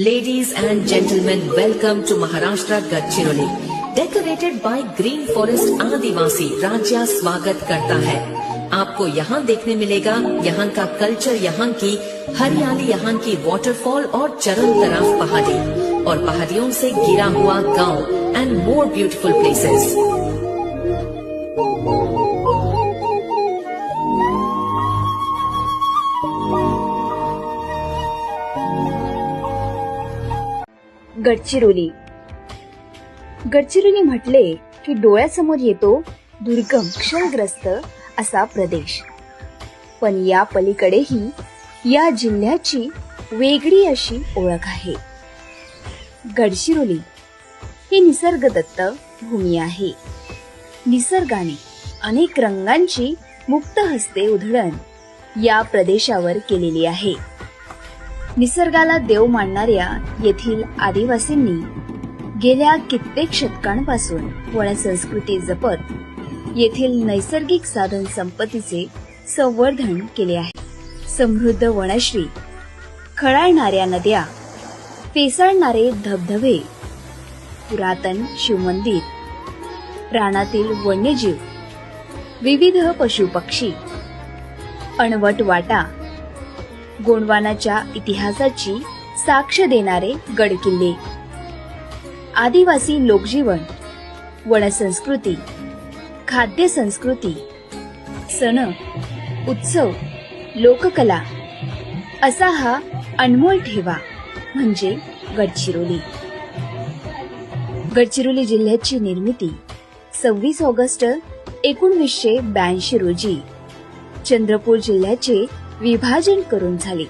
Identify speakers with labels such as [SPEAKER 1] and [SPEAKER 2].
[SPEAKER 1] Ladies and gentlemen, welcome to Maharashtra Gadchiroli. Decorated by Green Forest आदिवासी राज्य स्वागत करता है आपको यहाँ देखने मिलेगा यहाँ का कल्चर यहाँ की हरियाली यहाँ की वाटरफॉल और चरम तरफ़ पहाड़ी और पहाड़ियों से गिरा हुआ गाँव and more beautiful places
[SPEAKER 2] Gadchiroli. Gadchiroli म्हटले की डोळ्यासमोर येतो दुर्गम क्षणग्रस्त असा प्रदेश. पण या पलीकडेही या जिल्ह्याची वेगळी अशी ओळख आहे. गडचिरोली ही निसर्गदत्त भूमी आहे. निसर्गाने अनेक रंगांची मुक्त हस्ते उधळण या प्रदेशावर केलेली आहे. निसर्गाला देव मानणाऱ्या येथील आदिवासींनी गेल्या कित्येक शतकांपासून वनसंस्कृती जपत येथील नैसर्गिक साधन संपत्तीचे संवर्धन केले आहे. समृद्ध वनश्री खळाळणाऱ्या नद्या फेसाळणारे धबधबे पुरातन शिवमंदिर रानातील वन्यजीव विविध पशुपक्षी अणवट वाटा गोंडवानाच्या इतिहासाची साक्ष देणारे गडकिल्ले. आदिवासी लोकजीवन वनसंस्कृती खाद्य संस्कृती सण उत्सव लोककला असा हा अनमोल ठेवा म्हणजे गडचिरोली. गडचिरोली जिल्ह्याची निर्मिती सव्वीस ऑगस्ट एकोणवीसशे ब्याऐंशी रोजी चंद्रपूर जिल्ह्याचे विभाजन करून झाले.